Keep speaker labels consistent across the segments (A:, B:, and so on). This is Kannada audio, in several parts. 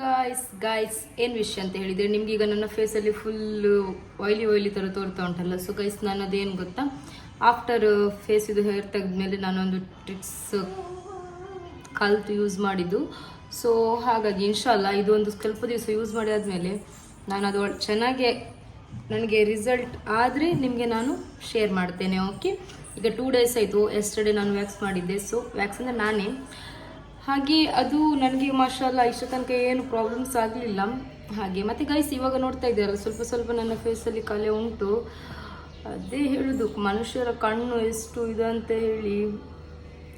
A: ಗಾಯ್ಸ್ ಗಾಯ್ಸ್ ಏನು ವಿಷಯ ಅಂತ ಹೇಳಿದರೆ ಈಗ ನನ್ನ ಫೇಸಲ್ಲಿ ಫುಲ್ಲು ಆಯ್ಲಿ ಆಯ್ಲಿ ಥರ ತೋರ್ತಾ ಉಂಟಲ್ಲ. ಸೊ ಗೈಸ್ ನಾನು ಅದೇನು ಗೊತ್ತಾ ಆಫ್ಟರ್ ಫೇಸ್ ಇದು ಹೇರ್ ತೆಗೆದ್ಮೇಲೆ ನಾನೊಂದು ಟ್ರಿಕ್ಸ್ ಕಲ್ತು ಯೂಸ್ ಮಾಡಿದ್ದು. ಸೊ ಹಾಗಾಗಿ ಇನ್ಶಾಲ್ಲ ಇದು ಒಂದು ಸ್ವಲ್ಪ ದಿವಸ ಯೂಸ್ ಮಾಡಿ ಆದಮೇಲೆ ನಾನು ಅದು ಚೆನ್ನಾಗಿ ಚೆನ್ನಾಗೆ ನನಗೆ ರಿಸಲ್ಟ್ ಆದರೆ ನಿಮಗೆ ನಾನು ಶೇರ್ ಮಾಡ್ತೇನೆ ಓಕೆ ಈಗ ಟೂ ಡೇಸ್ ಆಯಿತು. ಎಸ್ಟರ್ಡೇ ನಾನು ವ್ಯಾಕ್ಸ್ ಮಾಡಿದ್ದೆ. ಸೊ ವ್ಯಾಕ್ಸ್ ಅಂದರೆ ನಾನೇ. ಹಾಗೆ ಅದು ನನಗೆ ಮಾಷಲ್ಲ ಇಷ್ಟ ತನಕ ಏನು ಪ್ರಾಬ್ಲಮ್ಸ್ ಆಗಲಿಲ್ಲ. ಹಾಗೆ ಮತ್ತು ಗೈಸ್ ಇವಾಗ ನೋಡ್ತಾ ಇದ್ದಾರೆ, ಸ್ವಲ್ಪ ಸ್ವಲ್ಪ ನನ್ನ ಫೇಸಲ್ಲಿ ಕಲೆ ಉಂಟು. ಅದೇ ಹೇಳುದು, ಮನುಷ್ಯರ ಕಣ್ಣು ಎಷ್ಟು ಇದು ಅಂತ ಹೇಳಿ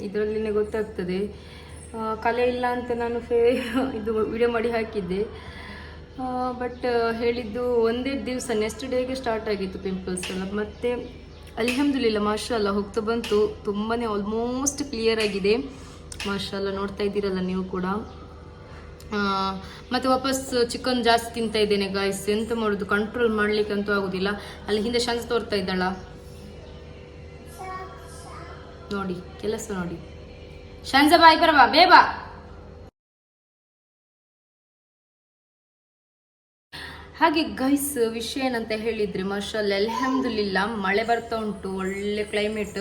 A: ಇದರಲ್ಲಿನೇ ಗೊತ್ತಾಗ್ತದೆ. ಕಲೆ ಇಲ್ಲ ಅಂತ ನಾನು ಫೇ, ಇದು ವಿಡಿಯೋ ಮಾಡಿ ಹಾಕಿದ್ದೆ. ಬಟ್ ಹೇಳಿದ್ದು ಒಂದೇ ದಿವಸ ನೆಕ್ಸ್ಟ್ ಡೇಗೆ ಸ್ಟಾರ್ಟ್ ಆಗಿತ್ತು ಪಿಂಪಲ್ಸ್ ಎಲ್ಲ. ಮತ್ತು, ಅಲ್ಹಮ್ದುಲಿಲ್ಲ ಮಾಷಲ್ಲ ಹೋಗ್ತಾ ಬಂತು. ತುಂಬಾ ಆಲ್ಮೋಸ್ಟ್ ಕ್ಲಿಯರ್ ಆಗಿದೆ. ಮಾಷಲ್ಲ ನೋಡ್ತಾ ಇದ್ದೀರಲ್ಲ ನೀವು ಕೂಡ. ಮತ್ತೆ ವಾಪಸ್ ಚಿಕನ್ ಜಾಸ್ತಿ ತಿಂತಾ ಇದ್ದೇನೆ ಗಾಯ್ಸ್ ಎಂತ ಮಾಡೋದು? ಕಂಟ್ರೋಲ್ ಮಾಡ್ಲಿಕ್ಕೆ ಅಂತೂ ಆಗುದಿಲ್ಲ. ಅಲ್ಲಿ ಹಿಂದೆ ಶಾಂತ ತೋರ್ತಾ ಇದ್ದಾಳ. ನೋಡಿ, ಕೆಲಸ ನೋಡಿ. ಶಾಂಜ ಬಾಯ್ ಬರವಾ ಬೇಬಾ ಹಾಗೆ ಗೈಸ್ ವಿಷಯ ಏನಂತ ಹೇಳಿದ್ರೆ ಮಾರ್ಷಲ್ ಅಲ್ಹಮ್ದುಲಿಲ್ಲ, ಮಳೆ ಬರ್ತಾ ಉಂಟು, ಒಳ್ಳೆ ಕ್ಲೈಮೇಟ್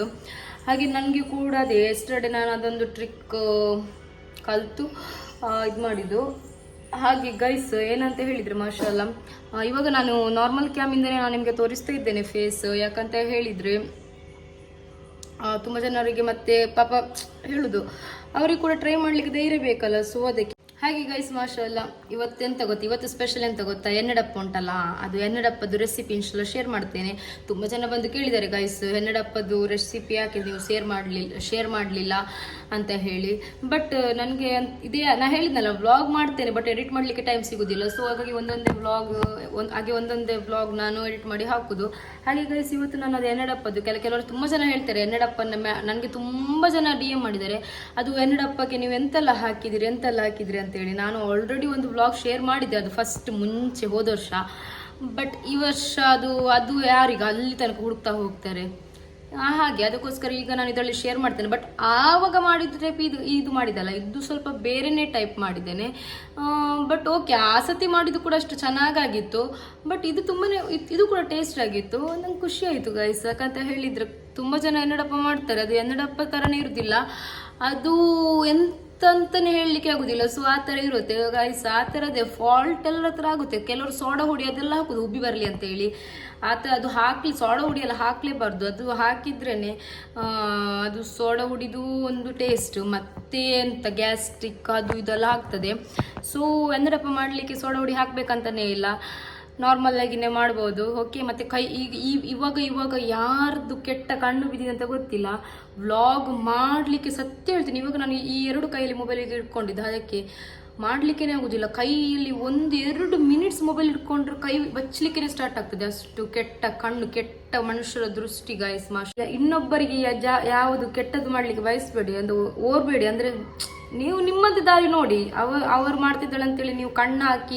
A: ಹಾಗೆ ನನಗೆ ಕೂಡ ಅದೇ ಎಸ್ಟರ್ಡೆ ನಾನು ಅದೊಂದು ಟ್ರಿಕ್ ಕಲಿತು ಇದು ಮಾಡಿದ್ದು. ಹಾಗೆ ಗೈಸ್ ಏನಂತ ಹೇಳಿದರೆ ಮಾರ್ಷಲ್ಲ? ಇವಾಗ ನಾನು ನಾರ್ಮಲ್ ಕ್ಯಾಮಿಂದನೇ ನಾನು ನಿಮಗೆ ತೋರಿಸ್ತಾ ಇದ್ದೇನೆ ಫೇಸ್ ಯಾಕಂತ ಹೇಳಿದರೆ ತುಂಬ ಜನರಿಗೆ ಮತ್ತೆ ಪಾಪ, ಹೇಳೋದು, ಅವರಿಗೆ ಕೂಡ ಟ್ರೈ ಮಾಡಲಿಕ್ಕೆ ಧೈರ್ಯ ಬೇಕಲ್ಲ ಸೊ ಅದಕ್ಕೆ. ಹಾಗೆ ಗೈಸ್ ಮಾಷಲ್ಲ ಇವತ್ತೆಂತ ಗೊತ್ತಾ? ಇವತ್ತು ಸ್ಪೆಷಲ್ ಎಂತ ಗೊತ್ತಾ? ಎಣ್ಣೆಡಪ್ಪ ಉಂಟಲ್ಲ, ಅದು ಎಣ್ಣೆಡಪ್ಪದು ರೆಸಿಪಿ ಇನ್ಶಲ್ಲ ಶೇರ್ ಮಾಡ್ತೇನೆ. ತುಂಬ ಜನ ಬಂದು ಕೇಳಿದ್ದಾರೆ ಗೈಸ್ ಎಣ್ಣೆಡಪ್ಪದು ರೆಸಿಪಿ ಯಾಕೆ ನೀವು ಶೇರ್ ಮಾಡಲಿಲ್ಲ ಶೇರ್ ಮಾಡಲಿಲ್ಲ ಅಂತ ಹೇಳಿ. ಬಟ್ ನನಗೆ ಇದೇ, ನಾ ಹೇಳಿದ್ನಲ್ಲ ವ್ಲಾಗ್ ಮಾಡ್ತೇನೆ ಬಟ್ ಎಡಿಟ್ ಮಾಡಲಿಕ್ಕೆ ಟೈಮ್ ಸಿಗೋದಿಲ್ಲ. ಸೊ ಹಾಗಾಗಿ ಒಂದೊಂದೇ ವ್ಲಾಗ್ ಒಂದು, ಹಾಗೆ ಒಂದೊಂದೇ ವ್ಲಾಗ್ ನಾನು ಎಡಿಟ್ ಮಾಡಿ ಹಾಕೋದು. ಹಾಗೆ ಗೈಸ್ ಇವತ್ತು ನಾನು ಅದು ಎನ್ನಡಪ್ಪದ್ದು ಕೆಲ, ಕೆಲವರು ತುಂಬ ಜನ ಹೇಳ್ತಾರೆ ಎನ್ನಡಪ್ಪನ ಮ್ಯಾ ನನಗೆ ತುಂಬ ಜನ ಡಿ ಎಂ ಮಾಡಿದ್ದಾರೆ. ಅದು ಎನ್ನಡಪ್ಪಕ್ಕೆ ನೀವು ಎಂತೆಲ್ಲ ಹಾಕಿದಿರಿ ಎಂತೆಲ್ಲ ಹಾಕಿದಿರಿ ಅಂತೇಳಿ ನಾನು ಆಲ್ರೆಡಿ ಒಂದು ವ್ಲಾಗ್ ಶೇರ್ ಮಾಡಿದ್ದೆ, ಅದು ಫಸ್ಟ್ ಮುಂಚೆ ಹೋದ ವರ್ಷ. ಬಟ್ ಈ ವರ್ಷ ಅದು ಅದು ಯಾರಿಗ ಅಲ್ಲಿ ತನಕ ಹುಡುಕ್ತಾ ಹೋಗ್ತಾರೆ. ಹಾಗೆ, ಅದಕ್ಕೋಸ್ಕರ ಈಗ ನಾನು ಇದರಲ್ಲಿ ಶೇರ್ ಮಾಡ್ತೇನೆ. ಬಟ್ ಆವಾಗ ಮಾಡಿದ ಟೈಪ್ ಇದು ಇದು ಮಾಡಿದಲ್ಲ ಇದು ಸ್ವಲ್ಪ ಬೇರೆನೇ ಟೈಪ್ ಮಾಡಿದ್ದೇನೆ. ಬಟ್ ಓಕೆ ಆಸತಿ ಸತಿ ಮಾಡಿದ್ದು ಕೂಡ ಅಷ್ಟು ಚೆನ್ನಾಗಾಗಿತ್ತು. ಬಟ್ ಇದು ತುಂಬಾ ಇದ್- ಕೂಡ ಟೇಸ್ಟ್ ಆಗಿತ್ತು. ನಂಗೆ ಖುಷಿ ಆಯಿತು ಗೈಸ್ ಯಾಕಂತ ಹೇಳಿದ್ರೆ ತುಂಬ ಜನ ಎನ್ನಡಪ್ಪ ಮಾಡ್ತಾರೆ. ಅದು ಎನ್ನಡಪ್ಪ ಥರನೇ ಇರುವುದಿಲ್ಲ ಅದು ಎಂತ ಅಂತಾನೆ ಹೇಳಲಿಕ್ಕೆ ಆಗುದಿಲ್ಲ. ಸೊ ಆ ಥರ ಇರುತ್ತೆ. ಗೈಸ್ ಆ ಥರದೇ ಫಾಲ್ಟ್ ಎಲ್ಲ ಹತ್ರ ಆಗುತ್ತೆ. ಕೆಲವರು ಸೋಡಾ ಹುಡಿ ಅದೆಲ್ಲ ಹಾಕುದು, ಉಬ್ಬಿ ಬರಲಿ ಅಂತ ಹೇಳಿ. ಆ ಥರ ಅದು ಹಾಕಲಿ, ಸೋಡಾ ಹುಡಿ ಎಲ್ಲ ಹಾಕಲೇಬಾರ್ದು. ಅದು ಹಾಕಿದ್ರೇ ಅದು ಸೋಡಾ ಹುಡಿದು ಒಂದು ಟೇಸ್ಟ್ ಮತ್ತೆ ಅಂತ ಗ್ಯಾಸ್ಟ್ರಿಕ್ ಅದು ಇದೆಲ್ಲ ಆಗ್ತದೆ. ಸೊ ಎಂದರಪ್ಪ ಮಾಡಲಿಕ್ಕೆ ಸೋಡಾ ಹುಡಿ ಹಾಕ್ಬೇಕಂತಾನೆ ಇಲ್ಲ. ನಾರ್ಮಲ್ ಆಗಿನೇ ಮಾಡ್ಬೋದು. ಓಕೆ ಮತ್ತೆ ಕೈ ಈಗ ಇವಾಗ ಇವಾಗ ಯಾರ್ದು ಕೆಟ್ಟ ಕಣ್ಣು ಬಿದ್ದಿದೆ ಅಂತ ಗೊತ್ತಿಲ್ಲ. ವ್ಲಾಗ್ ಮಾಡಲಿಕ್ಕೆ ಸತ್ಯ ಹೇಳ್ತೀನಿ. ಇವಾಗ ನಾನು ಈ ಎರಡು ಕೈಯಲ್ಲಿ ಮೊಬೈಲಿಗೆ ಇಟ್ಕೊಂಡಿದ್ದೆ. ಅದಕ್ಕೆ ಮಾಡ್ಲಿಕ್ಕೇನೆ ಆಗೋದಿಲ್ಲ. ಕೈಯಲ್ಲಿ ಒಂದು ಎರಡು ಮಿನಿಟ್ಸ್ ಮೊಬೈಲ್ ಇಟ್ಕೊಂಡ್ರೆ ಕೈ ಬಚ್ಚಲಿಕ್ಕೆ ಸ್ಟಾರ್ಟ್ ಆಗ್ತದೆ. ಅಷ್ಟು ಕೆಟ್ಟ ಕಣ್ಣು, ಕೆಟ್ಟ ಮನುಷ್ಯರ ದೃಷ್ಟಿ ಗಾಯಸ್ ಮಾಷ ಇನ್ನೊಬ್ಬರಿಗೆ ಯಾವುದು ಕೆಟ್ಟದ್ದು ಮಾಡ್ಲಿಕ್ಕೆ ಬಯಸ್ಬೇಡಿ. ಅದು ಓರ್ಬೇಡಿ. ಅಂದ್ರೆ ನೀವು ನಿಮ್ಮದೇ ದಾರಿ ನೋಡಿ. ಅವ, ಅವರು ಮಾಡ್ತಿದ್ದಾಳೆ ಅಂತೇಳಿ ನೀವು ಕಣ್ಣು ಹಾಕಿ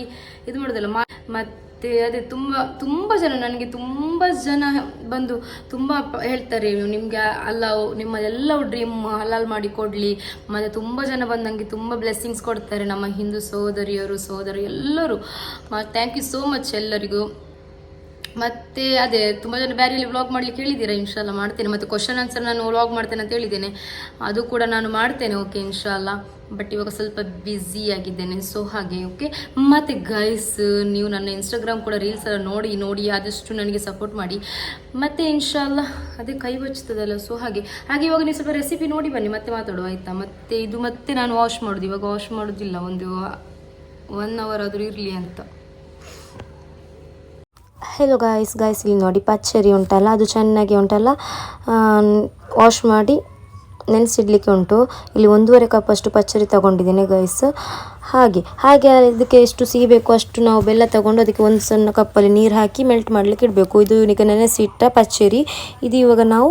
A: ಇದು ಮಾಡೋದಲ್ಲ. ಮಾ- ಮತ್ತೆ ಅದೇ ತುಂಬ ತುಂಬ ಜನ, ನನಗೆ ತುಂಬ ಜನ ಬಂದು ತುಂಬ ಹೇಳ್ತಾರೆ ನಿಮಗೆ ಅಲ್ಲ ನಿಮ್ಮ ಡ್ರೀಮ್ ಹಲಾಲ್ ಮಾಡಿ ಕೊಡಲಿ. ಮತ್ತು ತುಂಬ ಜನ ಬಂದು ನನಗೆ ತುಂಬ ಬ್ಲೆಸ್ಸಿಂಗ್ಸ್ ಕೊಡ್ತಾರೆ, ನಮ್ಮ ಹಿಂದೂ ಸಹೋದರಿಯರು ಸಹೋದರಿ ಎಲ್ಲರೂ. ಥ್ಯಾಂಕ್ ಯು ಸೋ ಮಚ್ ಎಲ್ಲರಿಗೂ. ಮತ್ತೆ ಅದೇ, ತುಂಬ ಜನ ಬ್ಯಾರಿಯಲ್ಲಿ ವ್ಲಾಗ್ ಮಾಡಲಿಕ್ಕೆ ಹೇಳಿದ್ದೀರಾ? ಇನ್ಶಾಲ್ಲ ಮಾಡ್ತೇನೆ. ಮತ್ತು ಕ್ವಶನ್ ಆನ್ಸರ್ ನಾನು ವ್ಲಾಗ್ ಮಾಡ್ತೇನೆ ಅಂತ ಹೇಳಿದ್ದೇನೆ. ಅದು ಕೂಡ ನಾನು ಮಾಡ್ತೇನೆ ಓಕೆ ಇನ್ಶಾಲ್ಲ ಬಟ್ ಇವಾಗ ಸ್ವಲ್ಪ ಬ್ಯುಸಿ ಆಗಿದ್ದೇನೆ. ಸೊ ಹಾಗೆ ಓಕೆ ಮತ್ತು ಗೈಸ್ ನೀವು ನನ್ನ ಇನ್ಸ್ಟಾಗ್ರಾಮ್ ಕೂಡ ರೀಲ್ಸ್ ಎಲ್ಲ ನೋಡಿ ನೋಡಿ, ಆದಷ್ಟು ನನಗೆ ಸಪೋರ್ಟ್ ಮಾಡಿ. ಮತ್ತು ಇನ್ಶಾಲ್ಲ ಅದೇ ಕೈ ಬಚ್ಚುತ್ತದಲ್ಲ ಸೊ ಹಾಗೆ ಹಾಗೆ ಇವಾಗ ನೀವು ಸ್ವಲ್ಪ ರೆಸಿಪಿ ನೋಡಿ ಬನ್ನಿ. ಮತ್ತೆ ಮಾತಾಡುವ, ಆಯಿತಾ? ಮತ್ತೆ ಇದು ಮತ್ತೆ ನಾನು ವಾಶ್ ಮಾಡೋದು. ಇವಾಗ ವಾಶ್ ಮಾಡೋದಿಲ್ಲ. ಒಂದು ಒನ್ ಅವರ್ ಆದರೂ ಇರಲಿ ಅಂತ.
B: ಹೆಲೋ ಗಾಯ್ಸ್ ಗಾಯ್ಸ್ ಇಲ್ಲಿ ನೋಡಿ, ಪಚ್ಚರಿ ಉಂಟಲ್ಲ? ಅದು ಚೆನ್ನಾಗಿ ಉಂಟಲ್ಲ? ವಾಶ್ ಮಾಡಿ. ನೆನೆಸಿಡ್ಲಿಕ್ಕೆ ಉಂಟು. ಇಲ್ಲಿ ಒಂದೂವರೆ ಕಪ್ ಅಷ್ಟು ಪಚ್ಚರಿ ತಗೊಂಡಿದ್ದೇನೆ ಗೈಸ್ ಹಾಗೆ ಹಾಗೆ ಇದಕ್ಕೆ ಎಷ್ಟು ಸಿಹಿ ಬೇಕು ಅಷ್ಟು ನಾವು ಬೆಲ್ಲ ತಗೊಂಡು ಅದಕ್ಕೆ ಒಂದು ಸಣ್ಣ ಕಪ್ಪಲ್ಲಿ ನೀರು ಹಾಕಿ ಮೆಲ್ಟ್ ಮಾಡಲಿಕ್ಕೆ ಇಡಬೇಕು. ಇದು ಈಗ ನೆನೆಸಿಟ್ಟ ಪಚ್ಚರಿ. ಇದು ಇವಾಗ ನಾವು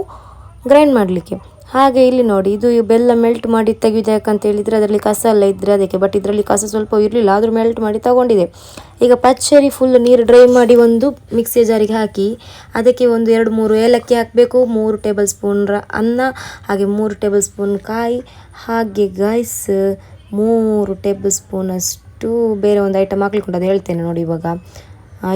B: ಗ್ರೈಂಡ್ ಮಾಡಲಿಕ್ಕೆ. ಹಾಗೆ ಇಲ್ಲಿ ನೋಡಿ, ಇದು ಬೆಲ್ಲ ಮೆಲ್ಟ್ ಮಾಡಿ ತೆಗೆಯುವುದು ಯಾಕಂತ ಹೇಳಿದರೆ ಅದರಲ್ಲಿ ಕಸ ಎಲ್ಲ ಇದ್ದರೆ ಅದಕ್ಕೆ ಬಟ್ ಇದರಲ್ಲಿ ಕಸ ಸ್ವಲ್ಪ ಇರಲಿಲ್ಲ, ಆದರೂ ಮೆಲ್ಟ್ ಮಾಡಿ ತಗೊಂಡಿದೆ. ಈಗ ಪಚ್ಚರಿ ಫುಲ್ ನೀರು ಡ್ರೈ ಮಾಡಿ ಒಂದು ಮಿಕ್ಸಿ ಜಾರಿಗೆ ಹಾಕಿ, ಅದಕ್ಕೆ ಒಂದು ಎರಡು ಮೂರು ಏಲಕ್ಕಿ ಹಾಕಬೇಕು, ಮೂರು ಟೇಬಲ್ ಸ್ಪೂನ್ ಅನ್ನ, ಹಾಗೆ ಮೂರು ಟೇಬಲ್ ಸ್ಪೂನ್ ಕಾಯಿ, ಹಾಗೆ ಗೈಸ್ ಮೂರು ಟೇಬಲ್ ಸ್ಪೂನ್ ಅಷ್ಟು ಬೇರೆ ಒಂದು ಐಟಮ್ ಹಾಕ್ಲಿಕ್ಕೆ ಉಂಟು ಹೇಳ್ತೇನೆ ನೋಡಿ ಇವಾಗ.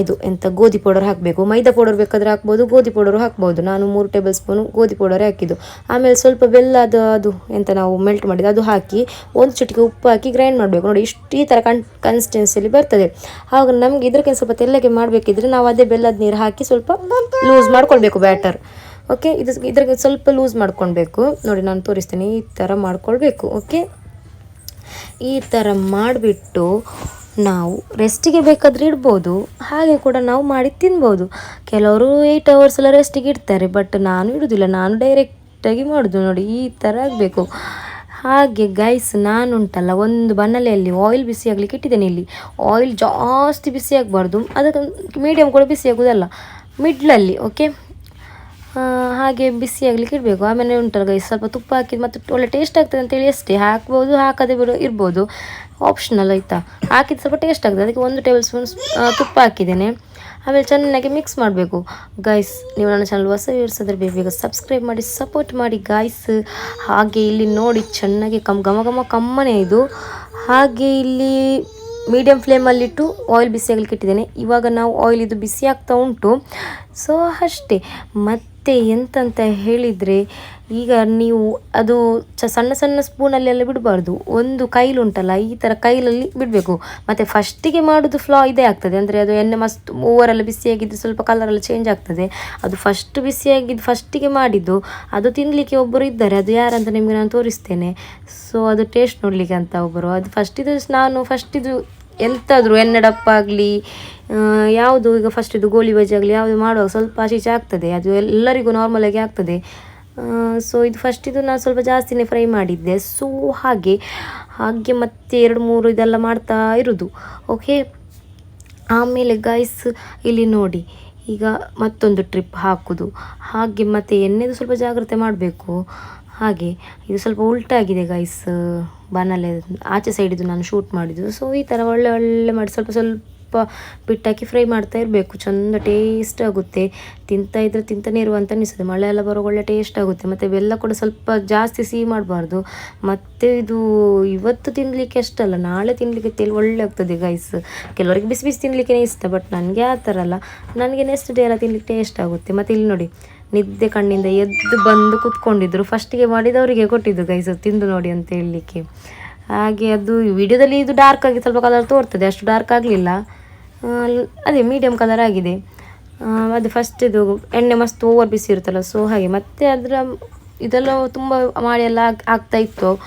B: ಇದು ಎಂತ ಗೋಧಿ ಪೌಡರ್ ಹಾಕಬೇಕು. ಮೈದಾ ಪೌಡರ್ ಬೇಕಾದ್ರೆ ಹಾಕ್ಬೋದು, ಗೋಧಿ ಪೌಡರು ಹಾಕ್ಬೋದು. ನಾನು ಮೂರು ಟೇಬಲ್ ಸ್ಪೂನು ಗೋಧಿ ಪೌಡರೇ ಹಾಕಿದ್ದು. ಆಮೇಲೆ ಸ್ವಲ್ಪ ಬೆಲ್ಲ ಅದು ಅದು ಎಂತ ನಾವು ಮೆಲ್ಟ್ ಮಾಡಿದ್ದು ಅದು ಹಾಕಿ, ಒಂದು ಚಿಟಿಕೆ ಉಪ್ಪು ಹಾಕಿ ಗ್ರೈಂಡ್ ಮಾಡಬೇಕು. ನೋಡಿ ಇಷ್ಟು ಈ ಥರ ಕನ್ ಕನ್ಸಿಸ್ಟೆನ್ಸಿಯಲ್ಲಿ ಬರ್ತದೆ. ಆವಾಗ ನಮಗೆ ಇದಕ್ಕಿಂತ ಸ್ವಲ್ಪ ತೆಲ್ಲಗೆ ಮಾಡಬೇಕಿದ್ರೆ ನಾವು ಅದೇ ಬೆಲ್ಲದ ನೀರು ಹಾಕಿ ಸ್ವಲ್ಪ ಲೂಸ್ ಮಾಡ್ಕೊಳ್ಬೇಕು ಬ್ಯಾಟರ್ ಓಕೆ ಇದು ಇದ್ರಾಗ ಸ್ವಲ್ಪ ಲೂಸ್ ಮಾಡ್ಕೊಳ್ಬೇಕು. ನೋಡಿ ನಾನು ತೋರಿಸ್ತೇನೆ, ಈ ಥರ ಮಾಡ್ಕೊಳ್ಬೇಕು. ಓಕೆ ಈ ಥರ ಮಾಡಿಬಿಟ್ಟು ನಾವು ರೆಸ್ಟಿಗೆ ಬೇಕಾದರೆ ಇಡ್ಬೋದು. ಹಾಗೆ ಕೂಡ ನಾವು ಮಾಡಿ ತಿನ್ಬೋದು. ಕೆಲವರು ಏಯ್ಟ್ ಅವರ್ಸ್ ಎಲ್ಲ ರೆಸ್ಟಿಗೆ ಇಡ್ತಾರೆ ಬಟ್ ನಾನು ಇಡೋದಿಲ್ಲ. ನಾನು ಡೈರೆಕ್ಟಾಗಿ ಮಾಡೋದು ನೋಡಿ, ಈ ಥರ ಆಗಬೇಕು. ಹಾಗೆ ಗೈಸ್ ನಾನುಂಟಲ್ಲ, ಒಂದು ಬನ್ನಲೆಯಲ್ಲಿ ಆಯಿಲ್ ಬಿಸಿ ಆಗಲಿಕ್ಕೆ ಇಟ್ಟಿದ್ದೇನೆ ಇಲ್ಲಿ. ಆಯಿಲ್ ಜಾಸ್ತಿ ಬಿಸಿ ಆಗಬಾರ್ದು. ಅದಕ್ಕೆ ಮೀಡಿಯಮ್ ಕೂಡ ಬಿಸಿ ಆಗೋದಲ್ಲ. ಮಿಡ್ಲಲ್ಲಿ ಓಕೆ ಹಾಗೆ ಬಿಸಿ ಆಗ್ಲಿಕ್ಕೆ ಇಡಬೇಕು. ಆಮೇಲೆ ಉಂಟಲ್ಲ ಗೈಸ್ ಸ್ವಲ್ಪ ತುಪ್ಪ ಹಾಕಿ ಮತ್ತು ಒಳ್ಳೆ ಟೇಸ್ಟ್ ಆಗ್ತದೆ ಅಂತೇಳಿ ಅಷ್ಟೇ. ಹಾಕ್ಬೋದು, ಹಾಕದೆ ಬಿಡೋ, ಇರ್ಬೋದು. ಆಪ್ಷನಲ್ ಆಯಿತಾ? ಹಾಕಿದ ಸ್ವಲ್ಪ ಟೇಸ್ಟ್ ಆಗ್ತದೆ. ಅದಕ್ಕೆ ಒಂದು ಟೇಬಲ್ ಸ್ಪೂನ್ ತುಪ್ಪ ಹಾಕಿದ್ದೇನೆ. ಆಮೇಲೆ ಚೆನ್ನಾಗಿ ಮಿಕ್ಸ್ ಮಾಡಬೇಕು. ಗೈಸ್ ನೀವು ನನ್ನ ಚಾನಲ್ ಹೊಸ ಇರ್ಸಿದ್ರೆ ಬೇಗ ಸಬ್ಸ್ಕ್ರೈಬ್ ಮಾಡಿ ಸಪೋರ್ಟ್ ಮಾಡಿ ಗಾಯ್ಸ್ ಹಾಗೆ ಇಲ್ಲಿ ನೋಡಿ, ಚೆನ್ನಾಗಿ ಕಮ್, ಘಮ ಘಮ ಕಮ್ಮನೆ ಇದು. ಹಾಗೆ ಇಲ್ಲಿ ಮೀಡಿಯಮ್ ಫ್ಲೇಮಲ್ಲಿಟ್ಟು ಆಯಿಲ್ ಬಿಸಿ ಆಗಲಿಕ್ಕೆ ಇಟ್ಟಿದ್ದೇನೆ. ಇವಾಗ ನಾವು ಆಯಿಲ್ ಇದು ಬಿಸಿ ಆಗ್ತಾ ಉಂಟು. ಸೊ ಅಷ್ಟೇ. ಮತ್ತೆ ಎಂತಂತ ಹೇಳಿದರೆ, ಈಗ ನೀವು ಅದು ಚ ಸಣ್ಣ ಸಣ್ಣ ಸ್ಪೂನಲ್ಲೆಲ್ಲ ಬಿಡಬಾರ್ದು. ಒಂದು ಕೈಲುಂಟಲ್ಲ, ಈ ಥರ ಕೈಲಲ್ಲಿ ಬಿಡಬೇಕು. ಮತ್ತು ಫಸ್ಟಿಗೆ ಮಾಡೋದು ಫ್ಲಾ ಇದೇ ಆಗ್ತದೆ. ಅಂದರೆ ಅದು ಎಣ್ಣೆ ಮಸ್ತ್ ಓವರೆಲ್ಲ ಬಿಸಿಯಾಗಿದ್ದು ಸ್ವಲ್ಪ ಕಲರೆಲ್ಲ ಚೇಂಜ್ ಆಗ್ತದೆ. ಅದು ಫಸ್ಟ್ ಬಿಸಿಯಾಗಿದ್ದು ಫಸ್ಟಿಗೆ ಮಾಡಿದ್ದು, ಅದು ತಿನ್ನಲಿಕ್ಕೆ ಒಬ್ಬರು ಇದ್ದಾರೆ. ಅದು ಯಾರಂತ ನಿಮಗೆ ನಾನು ತೋರಿಸ್ತೇನೆ. ಸೊ ಅದು ಟೇಸ್ಟ್ ನೋಡಲಿಕ್ಕೆ ಅಂತ ಒಬ್ಬರು ಅದು ಫಸ್ಟಿದು ನಾನು ಫಸ್ಟಿದು ಎಂತಾದರೂ ಎಣ್ಣೆ ಡಪ್ಪ ಆಗಲಿ ಯಾವುದು ಈಗ ಫಸ್ಟ್ ಇದು ಗೋಲಿ ಬಜ್ಜಿ ಆಗಲಿ, ಯಾವುದು ಮಾಡುವಾಗ ಸ್ವಲ್ಪ ಆಚೀಚೆ ಆಗ್ತದೆ, ಅದು ಎಲ್ಲರಿಗೂ ನಾರ್ಮಲಾಗಿ ಆಗ್ತದೆ. ಸೊ ಇದು ಫಸ್ಟ್ ಇದು ನಾನು ಸ್ವಲ್ಪ ಜಾಸ್ತಿನೇ ಫ್ರೈ ಮಾಡಿದ್ದೆ. ಸೊ ಹಾಗೆ ಹಾಗೆ ಮತ್ತೆ ಎರಡು ಮೂರು ಇದೆಲ್ಲ ಮಾಡ್ತಾ ಇರೋದು. ಓಕೆ ಆಮೇಲೆ ಗೈಸ್ ಇಲ್ಲಿ ನೋಡಿ, ಈಗ ಮತ್ತೊಂದು ಟ್ರಿಪ್ ಹಾಕೋದು. ಹಾಗೆ ಮತ್ತೆ ಎಣ್ಣೆದು ಸ್ವಲ್ಪ ಜಾಗ್ರತೆ ಮಾಡಬೇಕು. ಹಾಗೆ, ಇದು ಸ್ವಲ್ಪ ಉಲ್ಟಾಗಿದೆ ಗೈಸ್ ಬನಲೆ, ಆಚೆ ಸೈಡಿದು ನಾನು ಶೂಟ್ ಮಾಡಿದ್ದು. ಸೊ ಈ ಥರ ಒಳ್ಳೆ ಒಳ್ಳೆ ಮಾಡಿ ಸ್ವಲ್ಪ ಸ್ವಲ್ಪ ಬಿಟ್ಟಾಕಿ ಫ್ರೈ ಮಾಡ್ತಾ ಇರಬೇಕು. ಚಂದ ಟೇಸ್ಟ್ ಆಗುತ್ತೆ. ತಿಂತಾ ಇದ್ರೆ ತಿಂತಾನೆ ಇರುವಂತ ಅನಿಸ್ತದೆ ಮಳೆ ಎಲ್ಲ ಬರೋ ಒಳ್ಳೆ ಟೇಸ್ಟ್ ಆಗುತ್ತೆ. ಮತ್ತು ಬೆಲ್ಲ ಕೂಡ ಸ್ವಲ್ಪ ಜಾಸ್ತಿ ಸಿಹಿ ಮಾಡಬಾರ್ದು. ಮತ್ತು ಇದು ಇವತ್ತು ತಿನ್ನಲಿಕ್ಕೆ ಅಷ್ಟಲ್ಲ ನಾಳೆ ತಿನ್ನಲಿಕ್ಕೆ ತೆಲ್ ಒಳ್ಳೆ ಆಗ್ತದೆ ಗೈಸ್ ಕೆಲವರಿಗೆ ಬಿಸಿ ಬಿಸಿ ತಿನ್ನಲಿಕ್ಕೆ ಇಷ್ಟ ಬಟ್ ನನಗೆ ಆ ಥರ ಅಲ್ಲ. ನನಗೆ ನೆಕ್ಸ್ಟ್ ಡೇ ಎಲ್ಲ ತಿನ್ಲಿಕ್ಕೆ ಟೇಸ್ಟ್ ಆಗುತ್ತೆ. ಮತ್ತು ಇಲ್ಲಿ ನೋಡಿ, ನಿದ್ದೆ ಕಣ್ಣಿಂದ ಎದ್ದು ಬಂದು ಕುತ್ಕೊಂಡಿದ್ರು. ಫಸ್ಟಿಗೆ ಮಾಡಿದವರಿಗೆ ಕೊಟ್ಟಿದ್ದು ಗೈಸ್ ತಿಂದು ನೋಡಿ ಅಂತ ಹೇಳಲಿಕ್ಕೆ. ಹಾಗೆ ಅದು ವಿಡಿಯೋದಲ್ಲಿ ಇದು ಡಾರ್ಕ್ ಆಗಿ ಸ್ವಲ್ಪ ಕಲರ್ ತೋರ್ತದೆ. ಅಷ್ಟು ಡಾರ್ಕ್ ಆಗಲಿಲ್ಲ. ಅದೇ ಮೀಡಿಯಮ್ ಕಲರ್ ಆಗಿದೆ. ಅದು ಫಸ್ಟ್ ಇದು ಎಣ್ಣೆ ಮಸ್ತ್ ಓವರ್ ಬಿಸಿ ಇರುತ್ತಲ್ಲ ಸೊ ಹಾಗೆ. ಮತ್ತೆ ಅದರ, ಇದೆಲ್ಲ ತುಂಬ ಮಾಡಿ ಎಲ್ಲ ಆಗ್- ಆಗ್ತಾ ಇತ್ತು.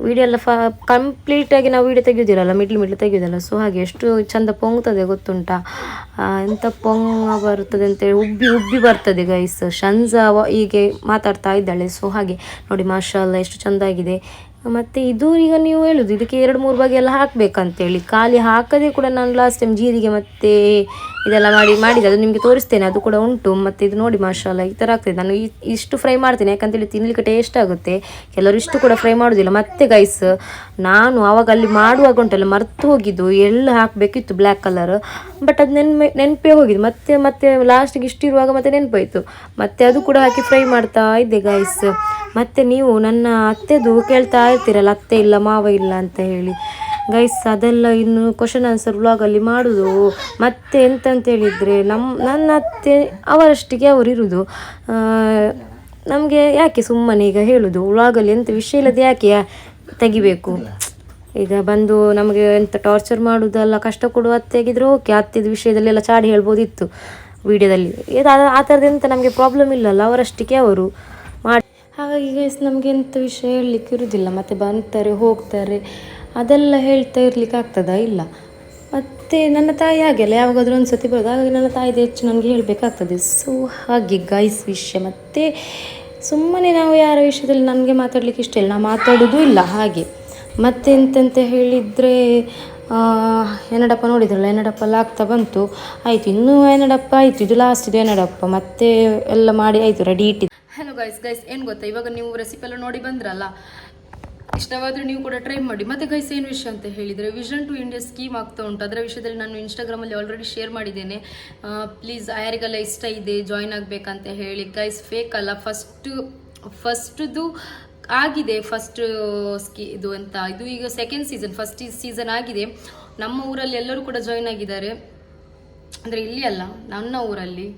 B: ವೀಡಿಯೋ ಎಲ್ಲ ಫ ಕಂಪ್ಲೀಟಾಗಿ ನಾವು ವೀಡಿಯೋ ತೆಗೆಯೋದಿರಲ್ಲ ಮಿಡ್ಲ್ ಮಿಡ್ಲ್ ತೆಗೆಯೋದಿಲ್ಲ ಸೊ ಹಾಗೆ ಎಷ್ಟು ಚಂದ ಪೊಂಗ್ತದೆ ಗೊತ್ತುಂಟಾ? ಎಂಥ ಪೊಂಗ ಬರ್ತದೆ ಅಂತೇಳಿ ಉಬ್ಬಿ ಉಬ್ಬಿ ಬರ್ತದೆ ಗೈಸ್ ಶಂಜಾ ಹೀಗೆ ಮಾತಾಡ್ತಾ ಇದ್ದಾಳೆ ಸೊ ಹಾಗೆ. ನೋಡಿ ಮಾಷಾಲ್ಲ ಎಷ್ಟು ಚಂದ ಆಗಿದೆ ಮತ್ತು ಇದು ಈಗ ನೀವು ಹೇಳುದು, ಇದಕ್ಕೆ ಎರಡು ಮೂರು ಬಗೆ ಎಲ್ಲ ಹಾಕಬೇಕಂತೇಳಿ. ಖಾಲಿ ಹಾಕದೆ ಕೂಡ ನಾನು ಲಾಸ್ಟ್ ಟೈಮ್ ಜೀರಿಗೆ ಮತ್ತು ಇದೆಲ್ಲ ಮಾಡಿ ಮಾಡಿದೆ ಅದು ನಿಮಗೆ ತೋರಿಸ್ತೇನೆ, ಅದು ಕೂಡ ಉಂಟು. ಮತ್ತು ಇದು ನೋಡಿ ಮಾಷಾಲ್ಲ ಈ ಥರ ಆಗ್ತದೆ. ನಾನು ಇಷ್ಟು ಫ್ರೈ ಮಾಡ್ತೇನೆ, ಯಾಕಂತೇಳಿ ತಿನ್ನಲಿಕ್ಕೆ ಟೇಸ್ಟ್ ಆಗುತ್ತೆ. ಕೆಲವರು ಇಷ್ಟು ಕೂಡ ಫ್ರೈ ಮಾಡೋದಿಲ್ಲ. ಮತ್ತೆ ಗೈಸ್ ನಾನು ಆವಾಗ ಅಲ್ಲಿ ಮಾಡುವಾಗ ಉಂಟಲ್ಲ, ಮರ್ತು ಹೋಗಿದ್ದು. ಎಳ್ಳು ಹಾಕಬೇಕಿತ್ತು ಬ್ಲ್ಯಾಕ್ ಕಲರ್ ಬಟ್ ಅದು ನೆನ್ಪೆ ನೆನಪೇ ಹೋಗಿದ್ದು. ಮತ್ತೆ ಮತ್ತೆ ಲಾಸ್ಟಿಗೆ ಇಷ್ಟು ಇರುವಾಗ ಮತ್ತೆ ನೆನಪಾಯಿತು. ಮತ್ತೆ ಅದು ಕೂಡ ಹಾಕಿ ಫ್ರೈ ಮಾಡ್ತಾ ಇದ್ದೆ ಗೈಸ್ ಮತ್ತೆ ನೀವು ನನ್ನ ಅತ್ತೆದು ಕೇಳ್ತಾ ಇರ್ತೀರಲ್ಲ, ಅತ್ತೆ ಇಲ್ಲ, ಮಾವ ಇಲ್ಲ ಅಂತ ಹೇಳಿ. ಗೈಸ್ ಅದೆಲ್ಲ ಇನ್ನು ಕ್ವಶನ್ ಆನ್ಸರ್ ವ್ಲಾಗಲ್ಲಿ ಮಾಡೋದು. ಮತ್ತೆ ಎಂತಂತ ಹೇಳಿದರೆ ನಮ್ಮ ನನ್ನ ಅತ್ತೆ ಅವರಷ್ಟಿಗೆ ಅವರು ಇರುವುದು ನಮಗೆ ಯಾಕೆ ಸುಮ್ಮನೆ ಈಗ ಹೇಳುದು? ವ್ಲಾಗಲ್ಲಿ ಎಂತ ವಿಷಯ ಇಲ್ಲದೆ ಯಾಕೆ ತೆಗಿಬೇಕು? ಈಗ ಬಂದು ನಮಗೆ ಎಂತ ಟಾರ್ಚರ್ ಮಾಡುವುದಲ್ಲ ಕಷ್ಟ ಕೊಡುವ ಅತ್ತೆಗಿದ್ರೆ ಓಕೆ ಅತ್ತೆದ ವಿಷಯದಲ್ಲಿ ಎಲ್ಲ ಚಾಡಿ ಹೇಳ್ಬೋದಿತ್ತು ವಿಡಿಯೋದಲ್ಲಿ. ಆ- ಥರದ ಥರದ್ದು ಎಂತ ನಮಗೆ ಪ್ರಾಬ್ಲಮ್ ಇಲ್ಲಲ್ಲ, ಅವರಷ್ಟಿಗೆ ಅವರು ಮಾಡಿ. ಹಾಗಾಗಿ ಗೈಸ್ ನಮಗೆ ಎಂಥ ವಿಷಯ ಹೇಳಲಿಕ್ಕೆ ಇರುವುದಿಲ್ಲ ಮತ್ತು ಬಂತಾರೆ, ಹೋಗ್ತಾರೆ. ಅದೆಲ್ಲ ಹೇಳ್ತಾ ಇರ್ಲಿಕ್ಕೆ ಆಗ್ತದಾ? ಇಲ್ಲ. ಮತ್ತು ನನ್ನ ತಾಯಿ ಹಾಗೆಲ್ಲ ಯಾವಾಗಾದ್ರೂ ಒಂದು ಸತಿ ಬರೋದು. ಹಾಗಾಗಿ ನನ್ನ ತಾಯಿದು ಹೆಚ್ಚು ನನಗೆ ಹೇಳಬೇಕಾಗ್ತದೆ. ಸೊ ಹಾಗೆ ಗೈಸ್ ವಿಷಯ. ಮತ್ತು ಸುಮ್ಮನೆ ನಾವು ಯಾರ ವಿಷಯದಲ್ಲಿ ನನಗೆ ಮಾತಾಡಲಿಕ್ಕೆ ಇಷ್ಟ ಇಲ್ಲ. ನಾನು ಮಾತಾಡೋದು ಇಲ್ಲ, ಹಾಗೆ. ಮತ್ತೆ ಎಂತೆಂತ ಹೇಳಿದರೆ ಎನ್ನಡಪ್ಪ ನೋಡಿದ್ರಲ್ಲ ಎನ್ನಡಪ್ಪ ಎಲ್ಲ ಆಗ್ತಾ ಬಂತು. ಆಯಿತು, ಇನ್ನೂ ಎನಡಪ್ಪ ಆಯಿತು. ಇದು ಲಾಸ್ಟ್ ಇದು ಏನಡಪ್ಪ ಮತ್ತೆ ಎಲ್ಲ ಮಾಡಿ ಆಯಿತು ರೆಡಿ ಇಟ್ಟಿದ್ದು.
A: ಹಲೋ ಗೈಸ್ ಗೈಸ್ ಏನು ಗೊತ್ತಾ? ಇವಾಗ ನೀವು ರೆಸಿಪಿ ಎಲ್ಲ ನೋಡಿ ಬಂದ್ರಲ್ಲ? ಇಷ್ಟವಾದರೆ ನೀವು ಕೂಡ ಟ್ರೈ ಮಾಡಿ. ಮತ್ತೆ ಗೈಸ್ ಏನು ವಿಷಯ ಅಂತ ಹೇಳಿದರೆ ವಿಷನ್ ಟು ಇಂಡಿಯಾ ಸ್ಕೀಮ್ ಆಗ್ತಾ ಉಂಟು. ಅದರ ವಿಷಯದಲ್ಲಿ ನಾನು ಇನ್ಸ್ಟಾಗ್ರಾಮಲ್ಲಿ ಆಲ್ರೆಡಿ ಶೇರ್ ಮಾಡಿದ್ದೇನೆ. ಪ್ಲೀಸ್ ಯಾರಿಗೆಲ್ಲ ಇಷ್ಟ ಇದೆ ಜಾಯ್ನ್ ಆಗಬೇಕಂತ ಹೇಳಿ. ಗೈಸ್ ಫೇಕ್ ಅಲ್ಲ ಫಸ್ಟ್ ಫಸ್ಟ್ದು ಆಗಿದೆ. ಫಸ್ಟ್ ಸ್ಕಿ ಇದು ಅಂತ ಇದು ಈಗ ಸೆಕೆಂಡ್ ಸೀಸನ್ ಫಸ್ಟ್ ಸೀಸನ್ ಆಗಿದೆ. ನಮ್ಮ ಊರಲ್ಲಿ ಎಲ್ಲರೂ ಕೂಡ ಜಾಯ್ನ್ ಆಗಿದ್ದಾರೆ. ಅಂದರೆ ಇಲ್ಲಿ ಅಲ್ಲ, ನನ್ನ ಊರಲ್ಲಿ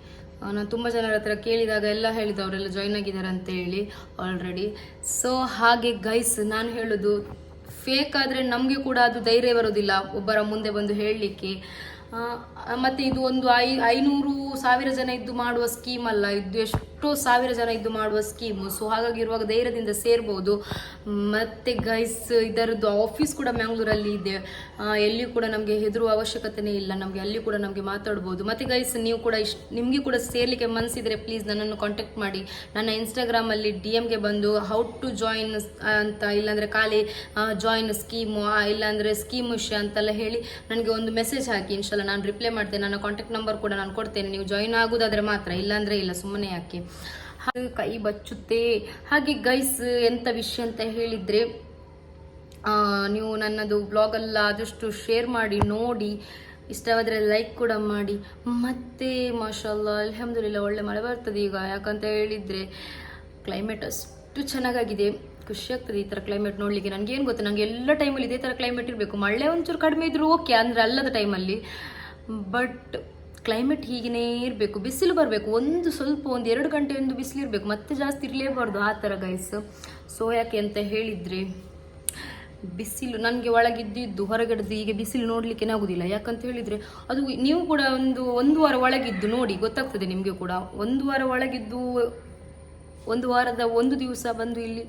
A: ನಾನು ತುಂಬ ಜನರ ಹತ್ರ ಕೇಳಿದಾಗ ಎಲ್ಲ ಹೇಳಿದ್ದು ಅವರೆಲ್ಲ ಜಾಯ್ನ್ ಆಗಿದ್ದಾರೆ ಅಂತ ಹೇಳಿ ಆಲ್ರೆಡಿ ಸೊ ಹಾಗೆ ಗೈಸ್ ನಾನು ಹೇಳೋದು ಫೇಕ್ ಆದರೆ ನಮಗೆ ಕೂಡ ಅದು ಧೈರ್ಯ ಬರೋದಿಲ್ಲ ಒಬ್ಬರ ಮುಂದೆ ಬಂದು ಹೇಳಲಿಕ್ಕೆ. ಮತ್ತು ಇದು ಒಂದು ಐ, ಐನೂರು ಸಾವಿರ ಜನ ಇದ್ದು ಮಾಡುವ ಸ್ಕೀಮ್ ಅಲ್ಲ ಇದು ಎಷ್ಟೋ ಸಾವಿರ ಜನ ಇದ್ದು ಮಾಡುವ ಸ್ಕೀಮು ಸೊ ಹಾಗಾಗಿ ಇರುವಾಗ ಧೈರ್ಯದಿಂದ ಸೇರ್ಬೋದು. ಮತ್ತು ಗೈಸ್ ಇದರದ್ದು ಆಫೀಸ್ ಕೂಡ ಮ್ಯಾಂಗ್ಳೂರಲ್ಲಿ ಇದೆ. ಎಲ್ಲಿಯೂ ಕೂಡ ನಮಗೆ ಹೆದರುವ ಅವಶ್ಯಕತೆನೇ ಇಲ್ಲ. ನಮಗೆ ಅಲ್ಲಿ ಕೂಡ ನಮಗೆ ಮಾತಾಡ್ಬೋದು. ಮತ್ತು ಗೈಸ್ ನೀವು ಕೂಡ ಇಷ್ಟು ನಿಮಗೆ ಕೂಡ ಸೇರಲಿಕ್ಕೆ ಮನಸ್ಸಿದ್ರೆ ಪ್ಲೀಸ್ ನನ್ನನ್ನು ಕಾಂಟ್ಯಾಕ್ಟ್ ಮಾಡಿ. ನನ್ನ ಇನ್ಸ್ಟಾಗ್ರಾಮಲ್ಲಿ ಡಿ ಎಮ್ಗೆ ಬಂದು ಹೌ ಟು ಜಾಯಿನ್ ಅಂತ, ಇಲ್ಲಾಂದರೆ ಖಾಲಿ ಜಾಯಿನ್ ಸ್ಕೀಮು ಇಲ್ಲಾಂದರೆ ಸ್ಕೀಮ್ ವಿಷಯ ಅಂತೆಲ್ಲ ಹೇಳಿ ನನಗೆ ಒಂದು ಮೆಸೇಜ್ ಹಾಕಿ. ಇನ್ಶಾಲ್ಲ ನಾನು ರಿಪ್ಲೈ ಮಾಡ್ತೇನೆ. ನನ್ನ ಕಾಂಟ್ಯಾಕ್ಟ್ ನಂಬರ್ ಕೂಡ ನಾನು ಕೊಡ್ತೇನೆ. ನೀವು ಜಾಯಿನ್ ಆಗೋದಾದರೆ ಮಾತ್ರ, ಇಲ್ಲಾಂದರೆ ಇಲ್ಲ, ಸುಮ್ಮನೆ ಯಾಕೆ? ಕೈ ಬಚ್ಚುತ್ತೆ. ಹಾಗೆ ಗೈಸ್ ಎಂಥ ವಿಷಯ ಅಂತ ಹೇಳಿದರೆ ನೀವು ನನ್ನದು ಬ್ಲಾಗೆಲ್ಲ ಆದಷ್ಟು ಶೇರ್ ಮಾಡಿ, ನೋಡಿ, ಇಷ್ಟವಾದರೆ ಲೈಕ್ ಕೂಡ ಮಾಡಿ. ಮತ್ತೆ ಮಾಷಲ್ಲ ಅಲ್ಹಮ್ದುಲಿಲ್ಲ, ಒಳ್ಳೆ ಮಳೆ ಬರ್ತದೆ ಈಗ. ಯಾಕಂತ ಹೇಳಿದರೆ ಕ್ಲೈಮೇಟ್ ಅಷ್ಟು ಚೆನ್ನಾಗಾಗಿದೆ. ಖುಷಿ ಆಗ್ತದೆ ಈ ಥರ ಕ್ಲೈಮೇಟ್ ನೋಡಲಿಕ್ಕೆ. ನನಗೆ ಏನು ಗೊತ್ತು ನನಗೆ ಎಲ್ಲ ಟೈಮಲ್ಲಿ ಇದೇ ಥರ ಕ್ಲೈಮೇಟ್ ಇರಬೇಕು. ಮಳೆ ಒಂಚೂರು ಕಡಿಮೆ ಇದ್ದರೂ ಓಕೆ ಅಂದರೆ ಅಲ್ಲದ ಟೈಮಲ್ಲಿ ಬಟ್ ಕ್ಲೈಮೇಟ್ ಹೀಗೇ ಇರಬೇಕು, ಬಿಸಿಲು ಬರಬೇಕು, ಒಂದು ಸ್ವಲ್ಪ ಒಂದು ಎರಡು ಗಂಟೆ ಒಂದು ಬಿಸಿಲು ಇರಬೇಕು ಮತ್ತೆ ಜಾಸ್ತಿ ಇರಲೇಬಾರ್ದು ಆ ಥರ ಗೈಸ್ ಸೊ ಯಾಕೆ ಅಂತ ಹೇಳಿದರೆ, ಬಿಸಿಲು ನನಗೆ ಒಳಗಿದ್ದಿದ್ದು ಹೊರಗಡೆದು ಈಗ ಬಿಸಿಲು ನೋಡಲಿಕ್ಕೆ ಆಗುದಿಲ್ಲ. ಯಾಕಂತ ಹೇಳಿದರೆ, ಅದು ನೀವು ಕೂಡ ಒಂದು ಒಂದು ವಾರ ಒಳಗಿದ್ದು ನೋಡಿ, ಗೊತ್ತಾಗ್ತದೆ ನಿಮಗೆ ಕೂಡ. ಒಂದು ವಾರ ಒಳಗಿದ್ದು, ಒಂದು ವಾರದ ಒಂದು ದಿವಸ ಬಂದು ಇಲ್ಲಿ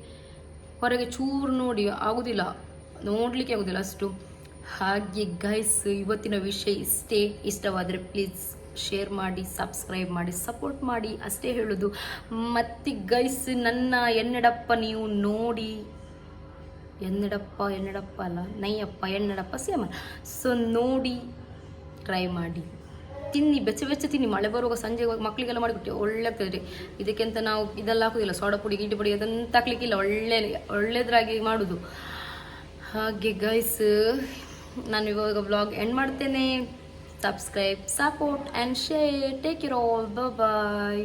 A: ಹೊರಗೆ ಚೂರು ನೋಡಿ, ಆಗುದಿಲ್ಲ. ನೋಡಲಿಕ್ಕೆ ಆಗುದಿಲ್ಲ ಅಷ್ಟು. ಹಾಗೆ ಗೈಸ್ ಇವತ್ತಿನ ವಿಷಯ ಇಷ್ಟೇ ಇಷ್ಟವಾದರೆ ಪ್ಲೀಸ್ ಶೇರ್ ಮಾಡಿ ಸಬ್ಸ್ಕ್ರೈಬ್ ಮಾಡಿ ಸಪೋರ್ಟ್ ಮಾಡಿ ಅಷ್ಟೇ ಹೇಳೋದು. ಮತ್ತೆ ಗೈಸ್ ನನ್ನ ಎನ್ನಡಪ್ಪ ನೀವು ನೋಡಿ. ಎನ್ನಡಪ್ಪ ಎನ್ನಡಪ್ಪ ಅಲ್ಲ ನೈಯಪ್ಪ ಎನ್ನಡಪ್ಪ ಸೇಮ ಸೊ ನೋಡಿ ಟ್ರೈ ಮಾಡಿ. ತಿನ್ನಿ, ಬೆಚ್ಚ ಬೆಚ್ಚ ತಿನ್ನಿ, ಮಳೆ ಬರುವಾಗ ಸಂಜೆ ಮಕ್ಕಳಿಗೆಲ್ಲ ಮಾಡಿಬಿಟ್ಟು ಒಳ್ಳೆ ಆಗ್ತದೆ. ಇದಕ್ಕೆಂತ ನಾವು ಇದೆಲ್ಲ ಹಾಕೋದಿಲ್ಲ, ಸೋಡಾ ಪುಡಿ ಗೀಟಿ ಪುಡಿ ಅದಂತ ಹಾಕ್ಲಿಕ್ಕಿಲ್ಲ, ಒಳ್ಳೆ, ಒಳ್ಳೆದ್ರಾಗಿ ಮಾಡೋದು. ಹಾಗೆ ಗೈಸ್ ನಾನು ಇವಾಗ ಬ್ಲಾಗ್ ಎಂಡ್ ಮಾಡ್ತೇನೆ. Subscribe support and share take your all bye